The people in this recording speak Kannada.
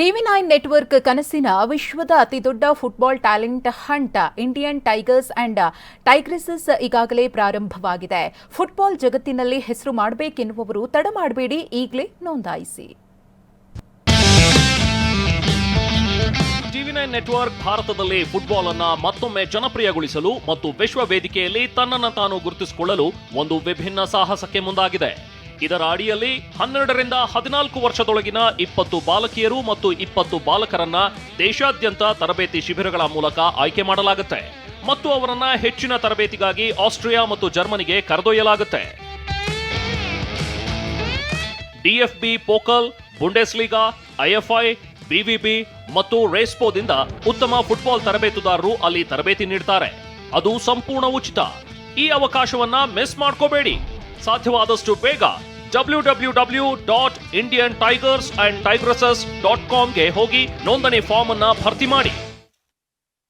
ಟಿವಿ ನೈನ್ ನೆಟ್ವರ್ಕ್ ಕನಸಿನ ವಿಶ್ವದ ಅತಿದೊಡ್ಡ football talent hunt, Indian Tigers and Tigresses ಈಗಾಗಲೇ ಪ್ರಾರಂಭವಾಗಿದೆ. ಫುಟ್ಬಾಲ್ ಜಗತ್ತಿನಲ್ಲಿ ಹೆಸರು ಮಾಡಬೇಕೆನ್ನುವವರು ತಡ ಮಾಡಬೇಡಿ, ಈಗಲೇ ನೋಂದಾಯಿಸಿ. ಟಿವಿ ನೈನ್ ನೆಟ್ವರ್ಕ್ ಭಾರತದಲ್ಲಿ ಫುಟ್ಬಾಲ್ ಅನ್ನ ಮತ್ತೊಮ್ಮೆ ಜನಪ್ರಿಯಗೊಳಿಸಲು ಮತ್ತು ವಿಶ್ವ ವೇದಿಕೆಯಲ್ಲಿ ತನ್ನನ್ನು ತಾನು ಗುರುತಿಸಿಕೊಳ್ಳಲು ಒಂದು ವಿಭಿನ್ನ ಸಾಹಸಕ್ಕೆ ಮುಂದಾಗಿದೆ. ಇದರ ಅಡಿಯಲ್ಲಿ ಹನ್ನೆರಡರಿಂದ ಹದಿನಾಲ್ಕು ವರ್ಷದೊಳಗಿನ ಇಪ್ಪತ್ತು ಬಾಲಕಿಯರು ಮತ್ತು ಇಪ್ಪತ್ತು ಬಾಲಕರನ್ನ ದೇಶಾದ್ಯಂತ ತರಬೇತಿ ಶಿಬಿರಗಳ ಮೂಲಕ ಆಯ್ಕೆ ಮಾಡಲಾಗುತ್ತೆ ಮತ್ತು ಅವರನ್ನ ಹೆಚ್ಚಿನ ತರಬೇತಿಗಾಗಿ ಆಸ್ಟ್ರಿಯಾ ಮತ್ತು ಜರ್ಮನಿಗೆ ಕರೆದೊಯ್ಯಲಾಗುತ್ತೆ. ಡಿಎಫ್ಬಿ ಪೋಕಲ್, ಬುಂಡೆಸ್ಲಿಗಾ ಐಎಫ್ಐ ಬಿವಿಬಿ ಮತ್ತು ರೇಸ್ಪೋದಿಂದ ಉತ್ತಮ ಫುಟ್ಬಾಲ್ ತರಬೇತುದಾರರು ಅಲ್ಲಿ ತರಬೇತಿ ನೀಡ್ತಾರೆ. ಅದು ಸಂಪೂರ್ಣ ಉಚಿತ. ಈ ಅವಕಾಶವನ್ನ ಮಿಸ್ ಮಾಡ್ಕೋಬೇಡಿ. ಸಾಧ್ಯವಾದಷ್ಟು ಬೇಗ W W W dot Indian Tigers and Tigresses dot ಕಾಮ್ಗೆ ಹೋಗಿ ನೋಂದಣಿ ಫಾರ್ಮ್ ಅನ್ನ ಭರ್ತಿ ಮಾಡಿ.